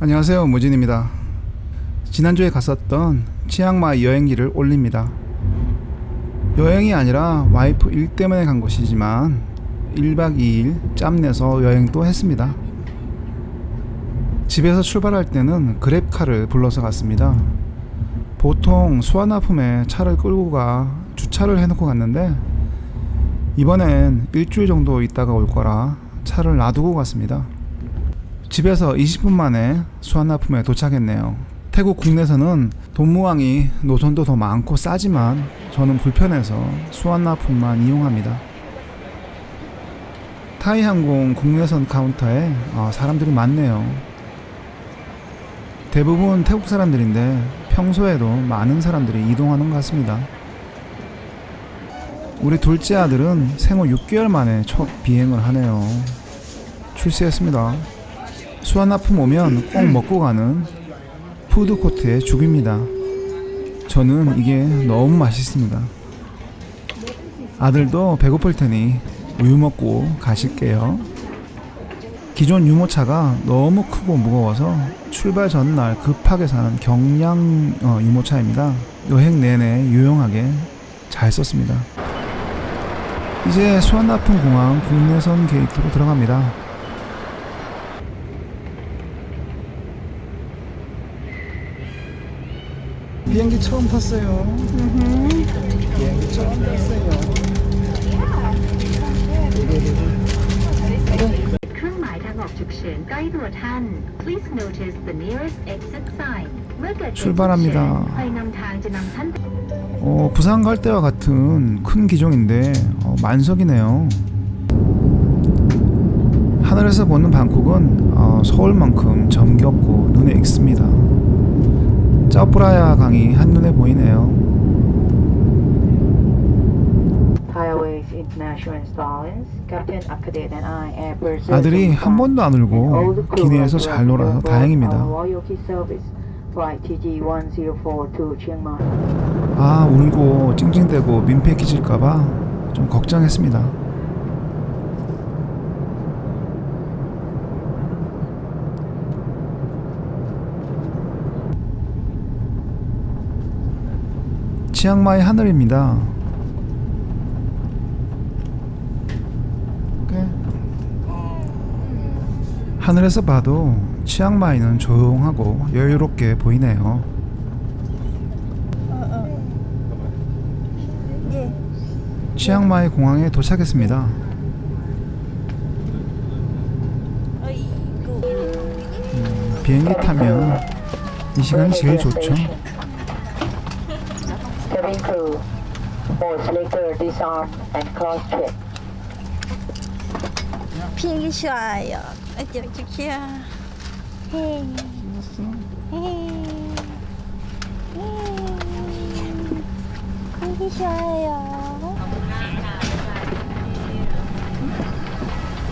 안녕하세요 무진입니다. 지난주에 갔었던 치앙마이 여행기를 올립니다. 여행이 아니라 와이프 일 때문에 간 곳이지만 1박 2일 짬내서 여행도 했습니다. 집에서 출발할 때는 그랩카를 불러서 갔습니다. 보통 수완나품에 차를 끌고 가 주차를 해놓고 갔는데 이번엔 일주일 정도 있다가 올 거라 차를 놔두고 갔습니다 집에서 20분 만에 수완나품에 도착했네요. 태국 국내에서는 돈무항이 노선도 더 많고 싸지만 저는 불편해서 수완나품만 이용합니다. 타이항공 국내선 카운터에 어, 사람들이 많네요. 대부분 태국 사람들인데 평소에도 많은 사람들이 이동하는 것 같습니다. 우리 둘째 아들은 생후 6개월 만에 첫 비행을 하네요. 출세했습니다. 수완나품 오면 꼭 먹고 가는 푸드코트의 죽입니다. 저는 이게 너무 맛있습니다. 아들도 배고플 테니 우유 먹고 가실게요. 기존 유모차가 너무 크고 무거워서 출발 전날 급하게 사는 경량 어, 유모차입니다. 여행 내내 유용하게 잘 썼습니다. 이제 수완나품 공항 국내선 게이트로 들어갑니다. 비행기 처음 탔어요. 비행기 처음 탔어요. 출발합니다. 어, 부산 갈 때와 같은 큰 기종인데 어, 만석이네요. 하늘에서 보는 방콕은 어, 서울만큼 정겹고 눈에 익습니다. 짜뿌라야 강이 한눈에 보이네요. 아들이 한 번도 안 울고 기내에서 잘 놀아서 다행입니다. our Royalty Service Flight TG104 to Chiang Mai. 아 울고 찡찡대고 민폐 끼칠까봐 좀 걱정했습니다. 치앙마이 하늘입니다. 하늘에서 봐도 치앙마이는 조용하고 여유롭게 보이네요. 치앙마이 공항에 도착했습니다. 음, 비행기 타면 이 시간이 제일 좋죠. all selector disarm and cross check. 비행기 좋아요. 어디 어디야? 헤이. 헤이. 비행기 좋아요.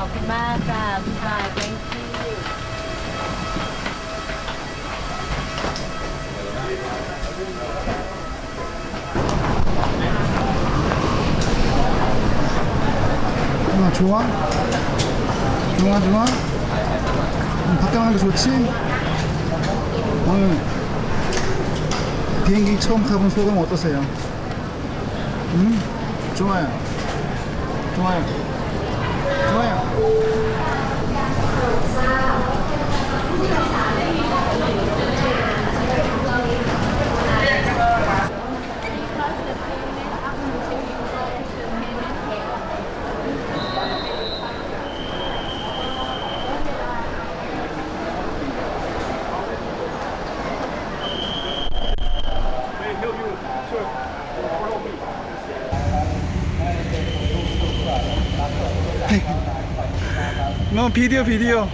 ขอบคุณมากจ้าคุณชาย ะ 좋아? 좋아, 좋아? 음, 밖에 나가는 게 좋지? 오늘 비행기 처음 타본 소감 어떠세요? 음? 좋아요. 좋아요. 좋아요. 너 비디오 비디오.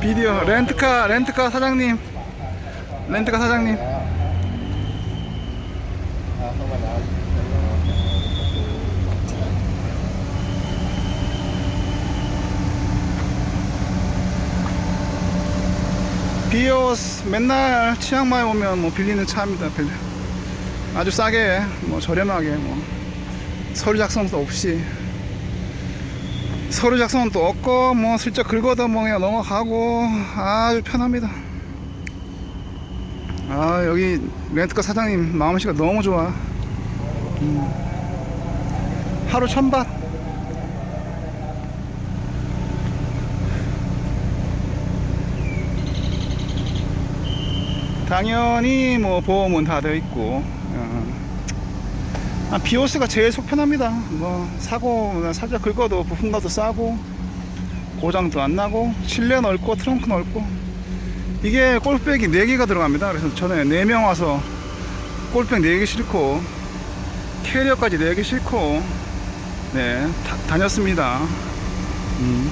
비디오. 렌트카 렌트카 사장님. 렌트카 사장님. 비오스 맨날 치앙마이 오면 뭐 빌리는 차입니다 빌려. 아주 싸게 뭐 저렴하게 뭐 서류 작성도 없이 서류 작성은 또 없고 뭐 슬쩍 긁어도 뭐 그냥 넘어가고 아주 편합니다 아 여기 렌트카 사장님 마음씨가 너무 좋아 음. 하루 천밭 당연히 뭐 보험은 다 되어 있고 어. 아, 비오스가 제일 속 편합니다. 뭐 사고 살짝 긁어도 부품가도 싸고 고장도 안 나고 실내 넓고 트렁크 넓고. 이게 골프백이 4개가 들어갑니다. 그래서 전에 4명 와서 골프백 4개 싣고 캐리어까지 4개 싣고 네 다, 다녔습니다. 음.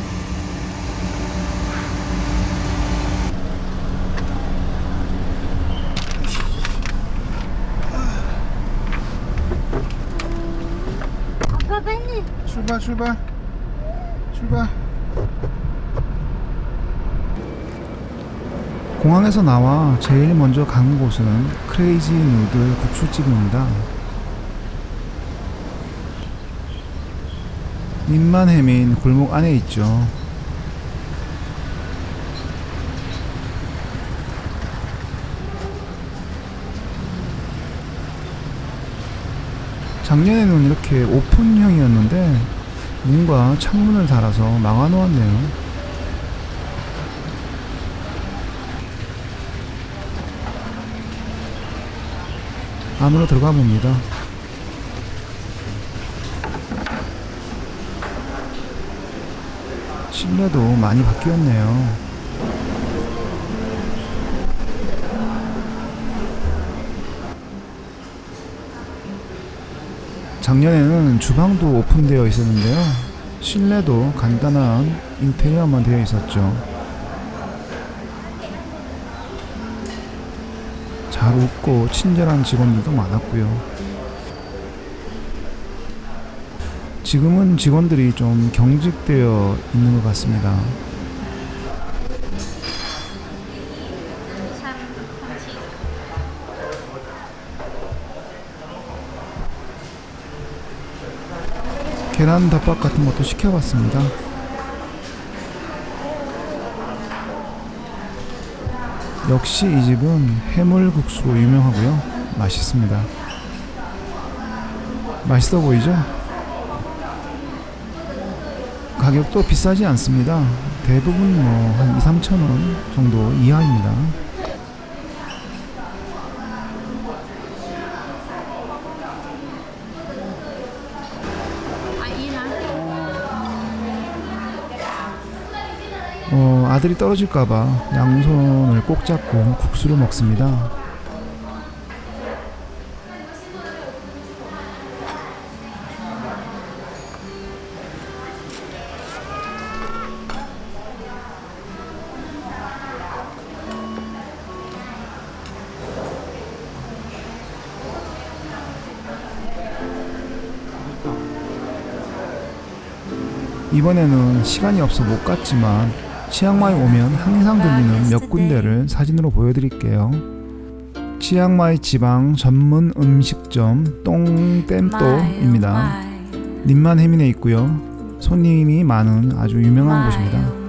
아빠 빨리. 출발 출발. 출발. 공항에서 나와 제일 먼저 간 곳은 크레이지 누들 국수집입니다. 입만 헤민 골목 안에 있죠. 작년에는 이렇게 오픈형이었는데 뭔가 창문을 달아서 막아놓았네요. 안으로 들어가 봅니다. 실내도 많이 바뀌었네요. 작년에는 주방도 오픈되어 있었는데요. 실내도 간단한 인테리어만 되어 있었죠. 잘 웃고 친절한 직원들도 많았고요. 지금은 직원들이 좀 경직되어 있는 것 같습니다. 계란 덮밥 같은 것도 시켜봤습니다. 역시 이 집은 해물국수로 유명하고요. 맛있습니다. 맛있어 보이죠? 가격도 비싸지 않습니다. 대부분 뭐 한 2, 3천 원 정도 이하입니다. 어, 아들이 떨어질까봐 양손을 꼭 잡고 국수를 먹습니다. 이번에는 시간이 없어 못 갔지만 치앙마이 오면 항상 들리는 몇 군데를 사진으로 보여드릴게요. 치앙마이 지방 전문 음식점 똥땜또입니다. 님만 해민에 있고요. 손님이 많은 아주 유명한 곳입니다.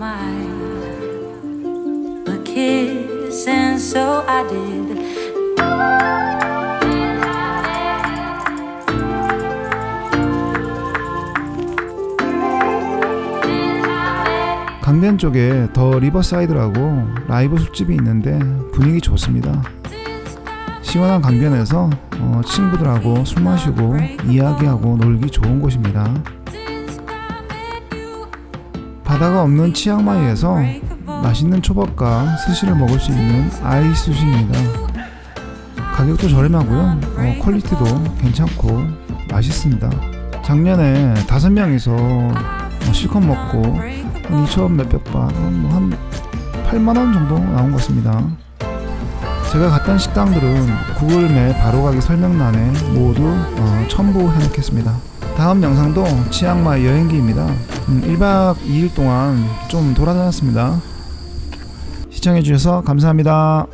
강변 쪽에 더 리버사이드라고 라이브 술집이 있는데 분위기 좋습니다. 시원한 강변에서 어, 친구들하고 술 마시고 이야기하고 놀기 좋은 곳입니다. 바다가 없는 치앙마이에서 맛있는 초밥과 스시를 먹을 수 있는 아이스시입니다. 가격도 저렴하고요. 어, 퀄리티도 괜찮고 맛있습니다. 작년에 다섯 명이서 어, 실컷 먹고 한 2천 몇백 바, 뭐한 8만 원 정도 나온 것 같습니다. 제가 갔던 식당들은 구글맵 바로가기 설명란에 모두 어, 첨부해 놓겠습니다. 다음 영상도 치앙마이 여행기입니다. 음, 1박 2일 동안 좀 돌아다녔습니다. 시청해 주셔서 감사합니다.